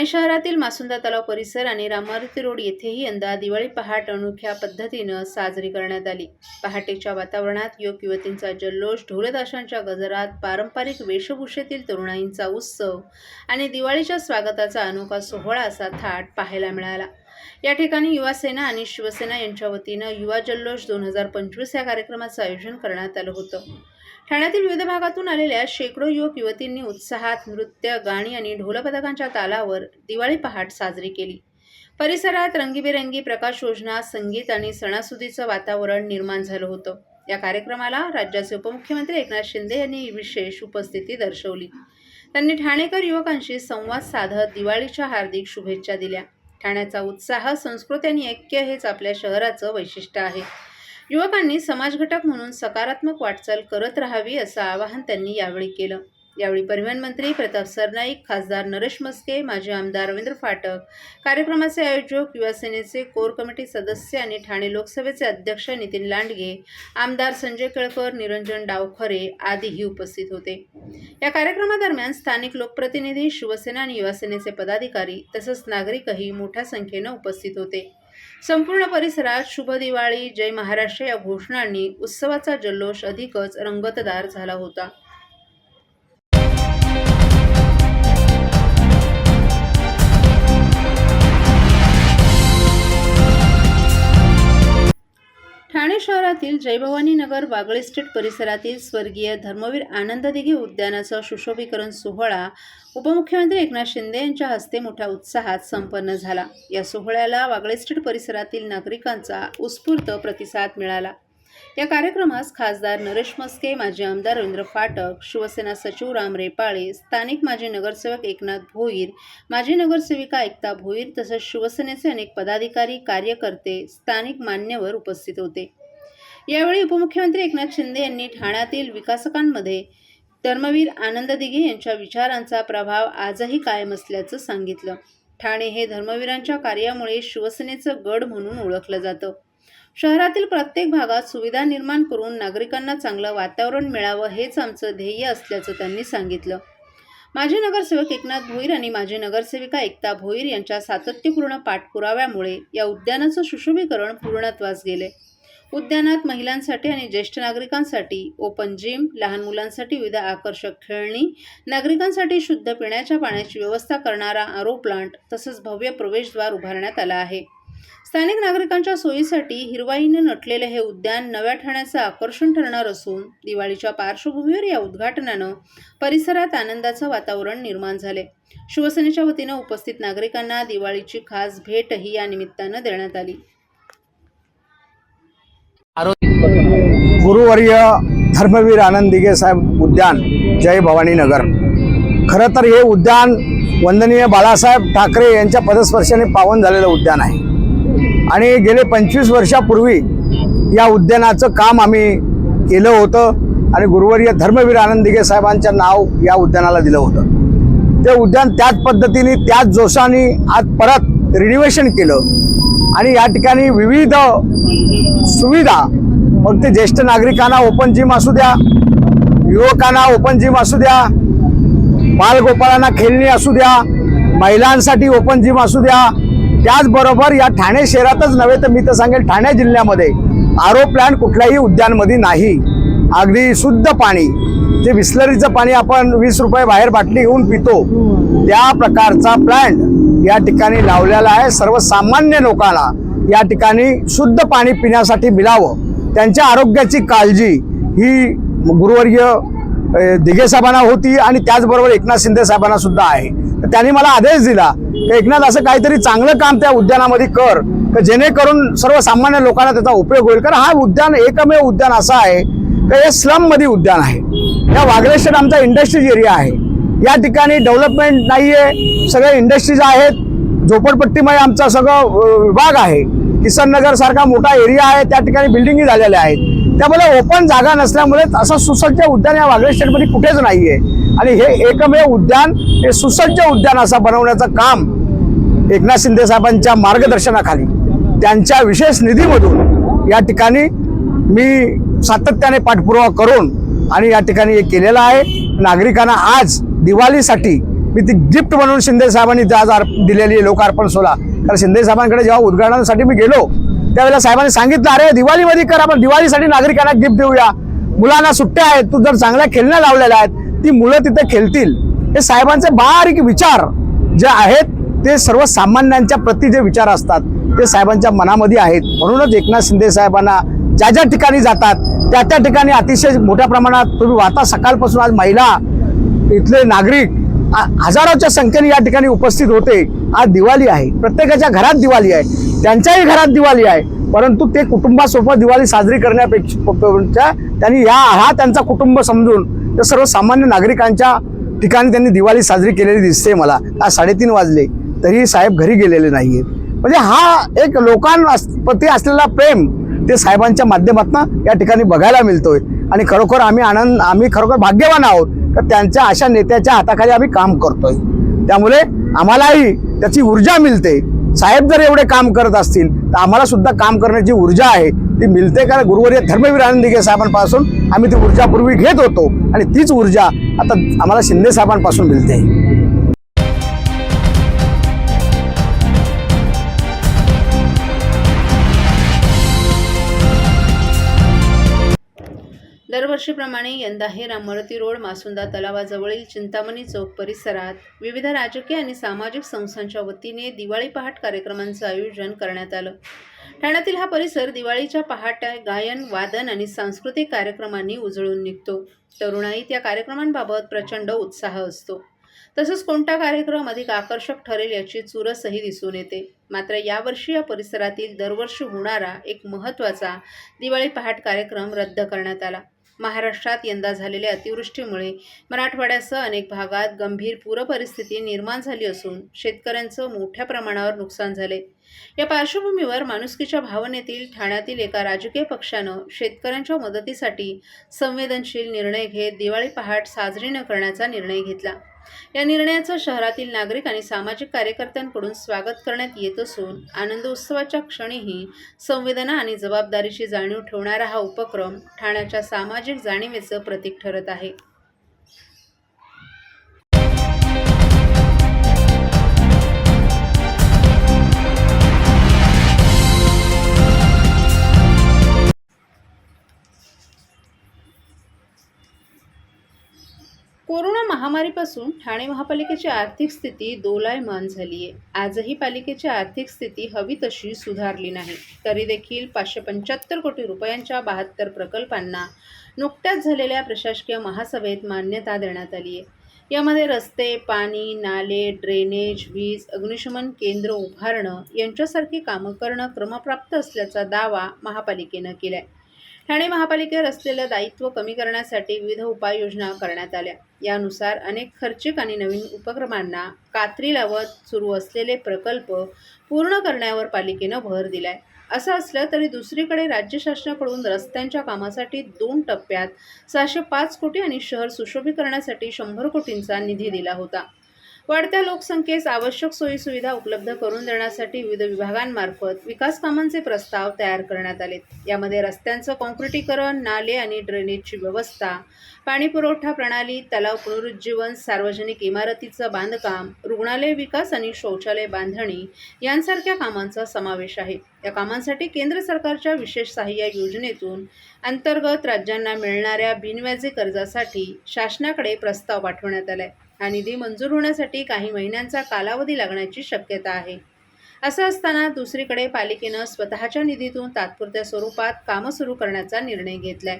ठाणे शहरातील मासुंदा तलाव परिसर आणि रामारुती रोड येथेही यंदा दिवाळी पहाट अनोख्या पद्धतीनं साजरी करण्यात आली. पहाटेच्या वातावरणात युवक युवतींचा जल्लोष ढोलताशांच्या गजरात पारंपरिक वेशभूषेतील तरुणाईंचा उत्सव आणि दिवाळीच्या स्वागताचा अनोखा सोहळा असा थाट पाहायला मिळाला. या ठिकाणी युवासेना आणि शिवसेना यांच्या वतीनं युवा जल्लोष दोन हजार पंचवीस या कार्यक्रमाचं आयोजन करण्यात आलं होतं. ठाण्यातील विविध भागातून आलेल्या शेकडो युवक युवतींनी उत्साहात नृत्य गाणी आणि ढोलपथकांच्या तालावर दिवाळी पहाट साजरी केली. परिसरात रंगीबेरंगी प्रकाश योजना संगीत आणि सणासुदीचं वातावरण निर्माण झालं होतं. या कार्यक्रमाला राज्याचे उपमुख्यमंत्री एकनाथ शिंदे यांनी विशेष उपस्थिती दर्शवली. त्यांनी ठाणेकर युवकांशी संवाद साधत दिवाळीच्या हार्दिक शुभेच्छा दिल्या. ठाण्याचा उत्साह संस्कृती आणि ऐक्य हेच आपल्या शहराचं वैशिष्ट्य आहे. युवकांनी समाजघटक म्हणून सकारात्मक वाटचाल करत राहावी असं आवाहन त्यांनी यावेळी केलं. यावेळी परिवहन मंत्री प्रताप सरनाईक खासदार नरेश मस्के माजी आमदार रवींद्र फाटक कार्यक्रमाचे आयोजक युवासेनेचे कोर कमिटी सदस्य आणि ठाणे लोकसभेचे अध्यक्ष नितीन लांडगे आमदार संजय केळकर निरंजन डावखरे आदीही उपस्थित होते. या कार्यक्रमादरम्यान स्थानिक लोकप्रतिनिधी शिवसेना आणि युवासेनेचे पदाधिकारी तसंच नागरिकही मोठ्या संख्येनं उपस्थित होते. संपूर्ण परिसरात शुभ दिवाळी जय महाराष्ट्र या घोषणांनी उत्सवाचा जल्लोष अधिकच रंगतदार झाला होता. शहरातील जयभवानी नगर वागळे स्ट्रीट परिसरातील स्वर्गीय धर्मवीर आनंद दिघे उद्यानाचा सुशोभीकरण सोहळा उपमुख्यमंत्री एकनाथ शिंदे यांच्या हस्ते मोठ्या उत्साहात संपन्न झाला. या सोहळ्याला वागळे स्ट्रीट परिसरातील नागरिकांचा उत्स्फूर्त प्रतिसाद मिळाला. या कार्यक्रमास खासदार नरेश मस्के माजी आमदार रवींद्र फाटक शिवसेना सचिव राम रेपाळे स्थानिक माजी नगरसेवक एकनाथ भोईर माजी नगरसेविका एकता भोईर तसंच शिवसेनेचे अनेक पदाधिकारी कार्यकर्ते स्थानिक मान्यवर उपस्थित होते. यावेळी उपमुख्यमंत्री एकनाथ शिंदे यांनी ठाण्यातील विकासकांमध्ये धर्मवीर आनंद दिघे यांच्या विचारांचा प्रभाव आजही कायम असल्याचं सांगितलं. ठाणे हे धर्मवीरांच्या कार्यामुळे शिवसेनेचं गड म्हणून ओळखलं जातं. शहरातील प्रत्येक भागात सुविधा निर्माण करून नागरिकांना चांगलं वातावरण मिळावं हेच आमचं ध्येय असल्याचं त्यांनी सांगितलं. माजी नगरसेवक एकनाथ भोईर आणि माजी नगरसेविका एकता भोईर यांच्या सातत्यपूर्ण पाठपुराव्यामुळे या उद्यानाचं सुशोभीकरण पूर्णत्वास गेले. उद्यानात महिलांसाठी आणि ज्येष्ठ नागरिकांसाठी ओपन जिम लहान मुलांसाठी विविध आकर्षक खेळणी नागरिकांसाठी शुद्ध पिण्याच्या पाण्याची व्यवस्था करणारा आरो प्लांट तसंच भव्य प्रवेशद्वार उभारण्यात आला आहे. स्थानिक नागरिकांच्या सोयीसाठी हिरवाईनं नटलेले हे उद्यान नव्या ठाण्याचं आकर्षण ठरणार असून दिवाळीच्या पार्श्वभूमीवर या उद्घाटनानं परिसरात आनंदाचं वातावरण निर्माण झाले शिवसेनेच्या वतीनं उपस्थित नागरिकांना दिवाळीची खास भेटही या निमित्तानं देण्यात आली. गुरुवर्य धर्मवीर आनंद दिघे साहेब उद्यान जय भवानी नगर. खरं तर हे उद्यान वंदनीय बाळासाहेब ठाकरे यांच्या पदस्पर्शाने पावन झालेलं उद्यान आहे. आणि गेले पंचवीस वर्षापूर्वी या उद्यानाचं काम आम्ही केलं होतं आणि गुरुवर्य धर्मवीर आनंद दिघे साहेबांचं नाव या उद्यानाला दिलं होतं. ते उद्यान त्याच पद्धतीने त्याच जोशाने आज परत रिनिवेशन केलं. आणि या ठिकाणी विविध सुविधा मग ते ज्येष्ठ नागरिकांना ओपन जिम असू द्या युवकांना ओपन जिम असू द्या बालगोपाळांना खेळणी असू द्या महिलांसाठी ओपन जिम असू द्या त्याचबरोबर या ठाणे शहरातच नव्हे तर मी तर सांगेल ठाणे जिल्ह्यामध्ये आरो प्लॅन कुठल्याही उद्यानमध्ये नाही. अगदी शुद्ध पाणी जे बिस्लरीचं पाणी आपण वीस रुपये बाहेर बाटली घेऊन पितो त्या प्रकारचा प्लॅन्ट या ठिकाणी लावलेला आहे. सर्वसामान्य लोकांना या ठिकाणी शुद्ध पाणी पिण्यासाठी मिळावं. त्यांच्या आरोग्याची काळजी ही गुरुवर्य दिघे साहेबांना होती आणि त्याचबरोबर एकनाथ शिंदे साहेबांना सुद्धा आहे. तर त्यांनी मला आदेश दिला की एकनाथ असं काहीतरी चांगलं काम त्या उद्यानामध्ये कर जेणेकरून सर्वसामान्य लोकांना त्याचा उपयोग होईल. कारण हा उद्यान एकमेव उद्यान असं आहे तर हे स्लममध्ये उद्यान आहे. या वागलेश्वर आमचा इंडस्ट्रीज एरिया आहे. या ठिकाणी डेव्हलपमेंट नाही आहे सगळे इंडस्ट्रीज आहेत. झोपडपट्टीमध्ये आमचा सगळं विभाग आहे. किसन सारखा मोठा एरिया आहे. त्या ठिकाणी बिल्डिंगी झालेल्या आहेत. त्यामुळे ओपन जागा नसल्यामुळे असं सुसज्ज उद्यान या वागळे कुठेच नाही आहे आणि हे एकमेव उद्यान हे सुसज्ज उद्यान असं बनवण्याचं काम एकनाथ शिंदे साहेबांच्या मार्गदर्शनाखाली त्यांच्या विशेष निधीमधून या ठिकाणी मी सातत्याने पाठपुरावा करून आणि या ठिकाणी हे केलेलं आहे. नागरिकांना आज दिवाळीसाठी मी ती गिफ्ट म्हणून शिंदे साहेबांनी आज दिलेली आहे लोकार्पण सोहळा. कारण शिंदे साहेबांकडे जेव्हा उद्घाटनासाठी मी गेलो त्यावेळेला साहेबांनी सांगितलं अरे दिवाळीमध्ये कर आपण दिवाळीसाठी नागरिकांना गिफ्ट देऊया. मुलांना सुट्ट्या आहेत तू जर चांगल्या खेळण्या लावलेल्या आहेत ती मुलं तिथे खेळतील. हे साहेबांचे बारीक विचार जे आहेत ते सर्वसामान्यांच्या प्रती जे विचार असतात ते साहेबांच्या मनामध्ये आहेत. म्हणूनच एकनाथ शिंदे साहेबांना ज्या ज्या ठिकाणी जातात त्या त्या ठिकाणी अतिशय मोठ्या प्रमाणात तुम्ही वाहता. सकाळपासून आज महिला इथले नागरिक हजारोच्या संख्येने या ठिकाणी उपस्थित होते. आज दिवाळी आहे. प्रत्येकाच्या घरात दिवाळी आहे. त्यांच्याही घरात दिवाळी आहे. परंतु ते कुटुंबासोबत दिवाळी साजरी करण्यापेक्षा त्यांनी या हा त्यांचा कुटुंब समजून त्या सर्वसामान्य नागरिकांच्या ठिकाणी त्यांनी दिवाळी साजरी केलेली दिसते मला. आज साडेतीन वाजले तरी साहेब घरी गेलेले नाही आहेत म्हणजे हा एक लोकांप्रती असलेला प्रेम ते साहेबांच्या माध्यमातून या ठिकाणी बघायला मिळतोय. आणि खरोखर आम्ही आनंद आम्ही खरोखर भाग्यवान आहोत का त्यांच्या अशा नेत्याच्या हाताखाली आम्ही काम करतोय. त्यामुळे आम्हालाही त्याची ऊर्जा मिळते. साहेब जर एवढे काम करत असतील तर आम्हाला सुद्धा काम करण्याची ऊर्जा आहे ती मिळते कारण गुरुवर्य धर्मवीर आनंद दिघे साहेबांपासून आम्ही ती ऊर्जा पूर्वी घेत होतो. आणि तीच ऊर्जा आता आम्हाला शिंदे साहेबांपासून मिळते. दरवर्षीप्रमाणे यंदाही रामरती रोड मासुंदा तलावाजवळील चिंतामणी चौक परिसरात विविध राजकीय आणि सामाजिक संस्थांच्या वतीने दिवाळी पहाट कार्यक्रमांचं आयोजन करण्यात आलं. ठाण्यातील हा परिसर दिवाळीच्या पहाट गायन वादन आणि सांस्कृतिक कार्यक्रमांनी उजळून निघतो. तरुणाईत या कार्यक्रमांबाबत प्रचंड उत्साह असतो. तसंच कोणता कार्यक्रम अधिक आकर्षक ठरेल याची चुरसही दिसून येते. मात्र यावर्षी या परिसरातील दरवर्षी होणारा एक महत्त्वाचा दिवाळी पहाट कार्यक्रम रद्द करण्यात आला. महाराष्ट्रात यंदा झालेल्या अतिवृष्टीमुळे मराठवाड्यासह अनेक भागात गंभीर पूरपरिस्थिती निर्माण झाली असून शेतकऱ्यांचं मोठ्या प्रमाणावर नुकसान झाले. या पार्श्वभूमीवर माणुसकीच्या भावनेतील ठाण्यातील एका राजकीय पक्षानं शेतकऱ्यांच्या मदतीसाठी संवेदनशील निर्णय घेत दिवाळी पहाट साजरी न करण्याचा निर्णय घेतला. या निर्णयाचं शहरातील नागरिक आणि सामाजिक कार्यकर्त्यांकडून स्वागत करण्यात येत असून आनंद उत्सवाच्या क्षणीही संवेदना आणि जबाबदारीची जाणीव ठेवणारा हा उपक्रम ठाण्याच्या सामाजिक जाणीवेचं प्रतीक ठरत आहे. कोरोना महामारीपासून ठाणे महापालिकेची आर्थिक स्थिती दोलायमान झाली आहे आजही पालिकेची आर्थिक स्थिती हवी तशी सुधारली नाही. तरी देखील पाचशे पंच्याहत्तर कोटी रुपयांच्या बहात्तर प्रकल्पांना नुकत्याच झालेल्या प्रशासकीय महासभेत मान्यता देण्यात आली आहे यामध्ये रस्ते पाणी नाले ड्रेनेज वीज अग्निशमन केंद्र उभारणं यांच्यासारखी कामं करणं क्रमप्राप्त असल्याचा दावा महापालिकेनं केला आहे ठाणे महापालिकेवर असलेलं दायित्व कमी करण्यासाठी विविध उपाययोजना करण्यात आल्या. यानुसार अनेक खर्चिक आणि नवीन उपक्रमांना कात्री लावत सुरू असलेले प्रकल्प पूर्ण करण्यावर पालिकेनं भर दिलाय. असं असलं तरी दुसरीकडे राज्य शासनाकडून रस्त्यांच्या कामासाठी दोन टप्प्यात सहाशे पाच कोटी आणि शहर सुशोभीकरणासाठी शंभर कोटींचा निधी दिला होता. वाढत्या लोकसंख्येस आवश्यक सोयीसुविधा उपलब्ध करून देण्यासाठी विविध विभागांमार्फत विकास कामांचे प्रस्ताव तयार करण्यात आले यामध्ये रस्त्यांचं कॉन्क्रिटीकरण नाले आणि ड्रेनेजची व्यवस्था पाणी पुरवठा प्रणाली तलाव पुनरुज्जीवन सार्वजनिक इमारतीचं बांधकाम रुग्णालय विकास आणि शौचालय बांधणी यांसारख्या कामांचा समावेश आहे. या कामांसाठी केंद्र सरकारच्या विशेष सहाय्य योजनेतून अंतर्गत राज्यांना मिळणाऱ्या बिनव्याजी कर्जासाठी शासनाकडे प्रस्ताव पाठवण्यात आलाय. हा निधी मंजूर होण्यासाठी काही महिन्यांचा कालावधी लागण्याची शक्यता आहे. असं असताना दुसरीकडे पालिकेनं स्वतःच्या निधीतून तात्पुरत्या स्वरूपात कामं सुरू करण्याचा निर्णय घेतलाय.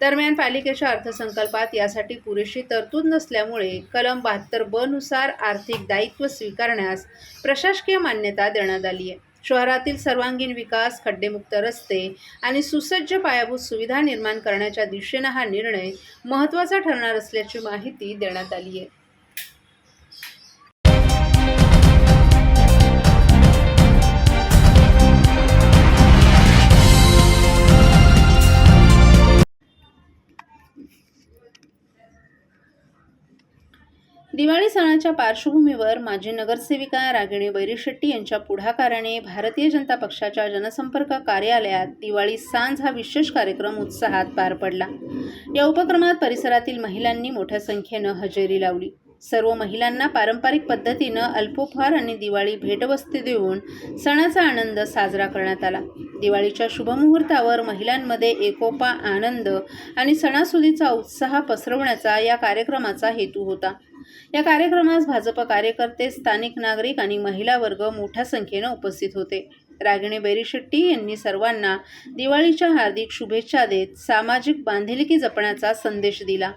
दरम्यान पालिकेच्या अर्थसंकल्पात यासाठी पुरेशी तरतूद नसल्यामुळे कलम बहात्तर ब नुसार आर्थिक दायित्व स्वीकारण्यास प्रशासकीय मान्यता देण्यात आली आहे. शहरातील सर्वांगीण विकास खड्डेमुक्त रस्ते आणि सुसज्ज पायाभूत सुविधा निर्माण करण्याच्या दिशेनं हा निर्णय महत्त्वाचा ठरणार असल्याची माहिती देण्यात आली आहे. दिवाळी सणाच्या पार्श्वभूमीवर माजी नगरसेविका रागिणी बैरीशेट्टी यांच्या पुढाकाराने भारतीय जनता पक्षाच्या जनसंपर्क कार्यालयात दिवाळी सांज हा विशेष कार्यक्रम उत्साहात पार पडला. या उपक्रमात परिसरातील महिलांनी मोठ्या संख्येनं हजेरी लावली. सर्व महिलांना पारंपरिक पद्धतीनं अल्पोपहार आणि दिवाळी भेटवस्तू देऊन सणाचा आनंद साजरा करण्यात आला. दिवाळीच्या शुभमुहूर्तावर महिलांमध्ये एकोपा आनंद आणि सणासुदीचा उत्साह पसरवण्याचा या कार्यक्रमाचा हेतू होता. या कार्यक्रमास भाजप कार्यकर्ते स्थानिक नागरिक आणि महिला वर्ग मोठ्या संख्येनं उपस्थित होते. रागिणी बेरीशेट्टी यांनी सर्वांना दिवाळीच्या हार्दिक शुभेच्छा देत सामाजिक बांधिलकी जपण्याचा संदेश दिला.